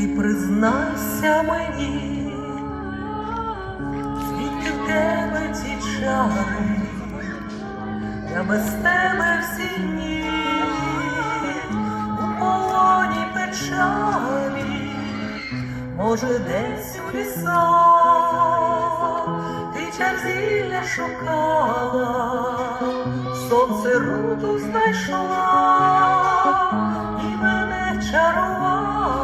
ти признайся мені, звідки в тебе ці чари, я без тебе всі дні, у полоні печалі, може, десь у лісах ти черзілля шукала, сонце руту знайшла і мене чарувала,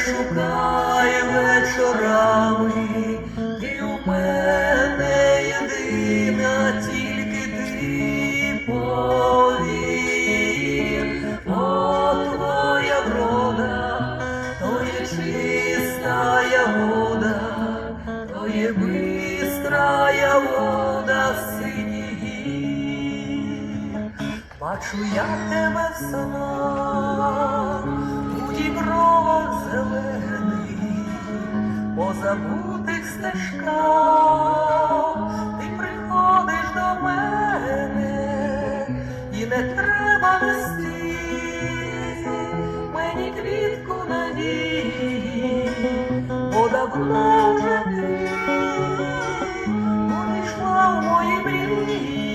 не шукай вечорами, ти у мене єдина, тільки ти повір, бо твоя врода, то є чистая вода, то є бистрая вода синій. Бачу я тебе снах, забутих стежках. Ти приходиш до мене, і не треба нести мені квітку надії, бо давно вже ти увійшла в мої мрії.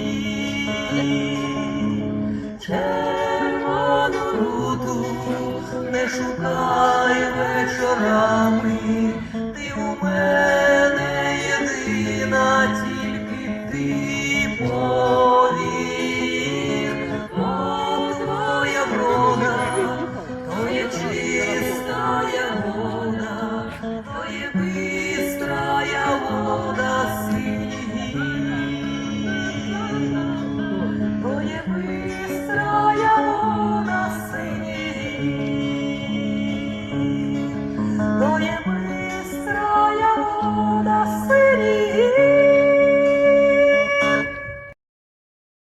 Червону руту не шукай вечорами, ти повік, О, твоя брода, твоя чистая вода, твоя быстрая вода.